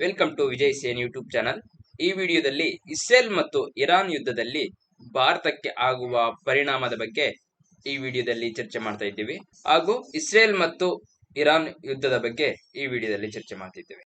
Welcome to Vijay Sen YouTube channel ಈ ವಿಡಿಯೋದಲ್ಲಿ Israel ಮತ್ತು ಇರಾನ್ ಯುದ್ಧದಲ್ಲಿ ಭಾರತಕ್ಕೆ ಆಗುವ ಪರಿಣಾಮದ ಬಗ್ಗೆ ಈ ವಿಡಿಯೋದಲ್ಲಿ ಚರ್ಚೆ ಮಾಡ್ತಾ ಇದ್ದೀವಿ. ಹಾಗೂ ಇಸ್ರೇಲ್ ಮತ್ತು ಇರಾನ್ ಯುದ್ಧದ ಬಗ್ಗೆ ಈ ವಿಡಿಯೋದಲ್ಲಿ ಚರ್ಚೆ ಮಾಡ್ತಿದ್ದೇವೆ.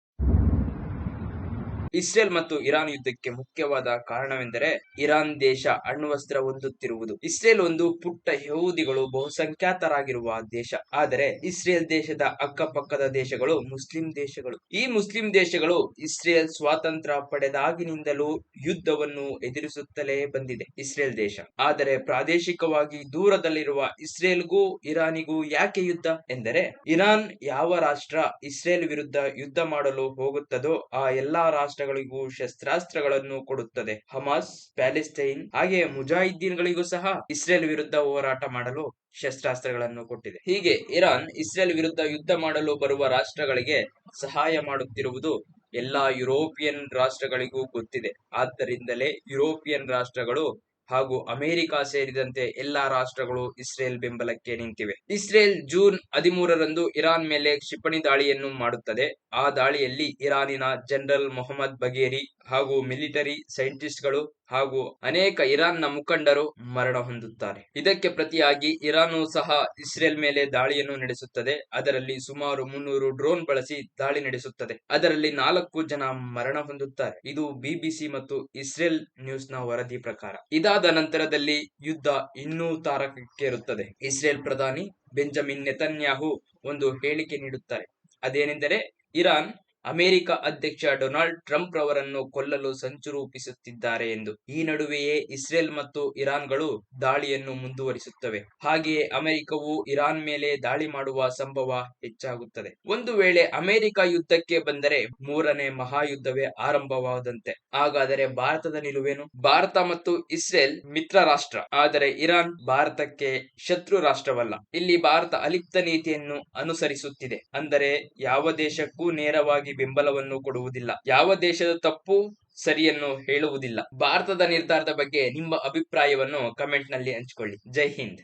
ಇಸ್ರೇಲ್ ಮತ್ತು ಇರಾನ್ ಯುದ್ಧಕ್ಕೆ ಮುಖ್ಯವಾದ ಕಾರಣವೆಂದರೆ ಇರಾನ್ ದೇಶ ಅಣ್ವಸ್ತ್ರ ಹೊಂದುತ್ತಿರುವುದು. ಇಸ್ರೇಲ್ ಒಂದು ಪುಟ್ಟ ಯಹೂದಿಗಳು ಬಹುಸಂಖ್ಯಾತರಾಗಿರುವ ದೇಶ. ಆದರೆ ಇಸ್ರೇಲ್ ದೇಶದ ಅಕ್ಕಪಕ್ಕದ ದೇಶಗಳು ಮುಸ್ಲಿಂ ದೇಶಗಳು. ಈ ಮುಸ್ಲಿಂ ದೇಶಗಳು ಇಸ್ರೇಲ್ ಸ್ವಾತಂತ್ರ್ಯ ಪಡೆದಾಗಿನಿಂದಲೂ ಯುದ್ಧವನ್ನು ಎದುರಿಸುತ್ತಲೇ ಬಂದಿದೆ ಇಸ್ರೇಲ್ ದೇಶ. ಆದರೆ ಪ್ರಾದೇಶಿಕವಾಗಿ ದೂರದಲ್ಲಿರುವ ಇಸ್ರೇಲ್ಗೂ ಇರಾನಿಗೂ ಯಾಕೆ ಯುದ್ಧ? ಎಂದರೆ ಇರಾನ್ ಯಾವ ರಾಷ್ಟ್ರ ಇಸ್ರೇಲ್ ವಿರುದ್ಧ ಯುದ್ಧ ಮಾಡಲು ಹೋಗುತ್ತದೋ ಆ ಎಲ್ಲಾ ರಾಷ್ಟ್ರಗಳಿಗೂ ಶಸ್ತ್ರಾಸ್ತ್ರಗಳನ್ನು ಕೊಡುತ್ತದೆ. ಹಮಾಸ್ ಪ್ಯಾಲೆಸ್ತೈನ್ ಹಾಗೆ ಮುಜಾಹಿದ್ದೀನ್ಗಳಿಗೂ ಸಹ ಇಸ್ರೇಲ್ ವಿರುದ್ಧ ಹೋರಾಟ ಮಾಡಲು ಶಸ್ತ್ರಾಸ್ತ್ರಗಳನ್ನು ಕೊಟ್ಟಿದೆ. ಹೀಗೆ ಇರಾನ್ ಇಸ್ರೇಲ್ ವಿರುದ್ಧ ಯುದ್ಧ ಮಾಡಲು ಬರುವ ರಾಷ್ಟ್ರಗಳಿಗೆ ಸಹಾಯ ಮಾಡುತ್ತಿರುವುದು ಎಲ್ಲಾ ಯುರೋಪಿಯನ್ ರಾಷ್ಟ್ರಗಳಿಗೂ ಗೊತ್ತಿದೆ. ಆದ್ದರಿಂದಲೇ ಯುರೋಪಿಯನ್ ರಾಷ್ಟ್ರಗಳು ಹಾಗೂ ಅಮೆರಿಕ ಸೇರಿದಂತೆ ಎಲ್ಲಾ ರಾಷ್ಟ್ರಗಳು ಇಸ್ರೇಲ್ ಬೆಂಬಲಕ್ಕೆ ನಿಂತಿವೆ. ಇಸ್ರೇಲ್ ಜೂನ್ ಹದಿಮೂರರಂದು ಇರಾನ್ ಮೇಲೆ ಕ್ಷಿಪಣಿ ದಾಳಿಯನ್ನು ಮಾಡುತ್ತದೆ. ಆ ದಾಳಿಯಲ್ಲಿ ಇರಾನಿನ ಜನರಲ್ ಮೊಹಮ್ಮದ್ ಬಗೇರಿ ಹಾಗೂ ಮಿಲಿಟರಿ ಸೈಂಟಿಸ್ಟ್ಗಳು ಹಾಗೂ ಅನೇಕ ಇರಾನ್ನ ಮುಖಂಡರು ಮರಣ ಹೊಂದುತ್ತಾರೆ. ಇದಕ್ಕೆ ಪ್ರತಿಯಾಗಿ ಇರಾನು ಸಹ ಇಸ್ರೇಲ್ ಮೇಲೆ ದಾಳಿಯನ್ನು ನಡೆಸುತ್ತದೆ. ಅದರಲ್ಲಿ ಸುಮಾರು ಮುನ್ನೂರು ಡ್ರೋನ್ ಬಳಸಿ ದಾಳಿ ನಡೆಸುತ್ತದೆ. ಅದರಲ್ಲಿ ನಾಲ್ಕು ಜನ ಮರಣ ಹೊಂದುತ್ತಾರೆ. ಇದು ಬಿಬಿಸಿ ಮತ್ತು ಇಸ್ರೇಲ್ ನ್ಯೂಸ್ನ ವರದಿ ಪ್ರಕಾರ. ಇದಾದ ನಂತರದಲ್ಲಿ ಯುದ್ಧ ಇನ್ನೂ ತಾರಕಕ್ಕೇರುತ್ತದೆ. ಇಸ್ರೇಲ್ ಪ್ರಧಾನಿ ಬೆಂಜಮಿನ್ ನೆತನ್ಯಾಹು ಒಂದು ಹೇಳಿಕೆ ನೀಡುತ್ತಾರೆ. ಅದೇನೆಂದರೆ ಇರಾನ್ ಅಮೆರಿಕ ಅಧ್ಯಕ್ಷ ಡೊನಾಲ್ಡ್ ಟ್ರಂಪ್ ರವರನ್ನು ಕೊಲ್ಲಲು ಸಂಚು ರೂಪಿಸುತ್ತಿದ್ದಾರೆ ಎಂದು. ಈ ನಡುವೆಯೇ ಇಸ್ರೇಲ್ ಮತ್ತು ಇರಾನ್ಗಳು ದಾಳಿಯನ್ನು ಮುಂದುವರಿಸುತ್ತವೆ. ಹಾಗೆಯೇ ಅಮೆರಿಕವು ಇರಾನ್ ಮೇಲೆ ದಾಳಿ ಮಾಡುವ ಸಂಭವ ಹೆಚ್ಚಾಗುತ್ತದೆ. ಒಂದು ವೇಳೆ ಅಮೆರಿಕ ಯುದ್ಧಕ್ಕೆ ಬಂದರೆ ಮೂರನೇ ಮಹಾಯುದ್ಧವೇ ಆರಂಭವಾದಂತೆ. ಹಾಗಾದರೆ ಭಾರತದ ನಿಲುವೇನು? ಭಾರತ ಮತ್ತು ಇಸ್ರೇಲ್ ಮಿತ್ರ ರಾಷ್ಟ್ರ. ಆದರೆ ಇರಾನ್ ಭಾರತಕ್ಕೆ ಶತ್ರು ರಾಷ್ಟ್ರವಲ್ಲ. ಇಲ್ಲಿ ಭಾರತ ಅಲಿಪ್ತ ನೀತಿಯನ್ನು ಅನುಸರಿಸುತ್ತಿದೆ. ಅಂದರೆ ಯಾವ ದೇಶಕ್ಕೂ ನೇರವಾಗಿ ಬೆಂಬಲವನ್ನು ಕೊಡುವುದಿಲ್ಲ. ಯಾವ ದೇಶದ ತಪ್ಪು ಸರಿಯನ್ನು ಹೇಳುವುದಿಲ್ಲ. ಭಾರತದ ನಿರ್ಧಾರದ ಬಗ್ಗೆ ನಿಮ್ಮ ಅಭಿಪ್ರಾಯವನ್ನು ಕಮೆಂಟ್ನಲ್ಲಿ ಹಂಚಿಕೊಳ್ಳಿ. ಜೈ ಹಿಂದ್.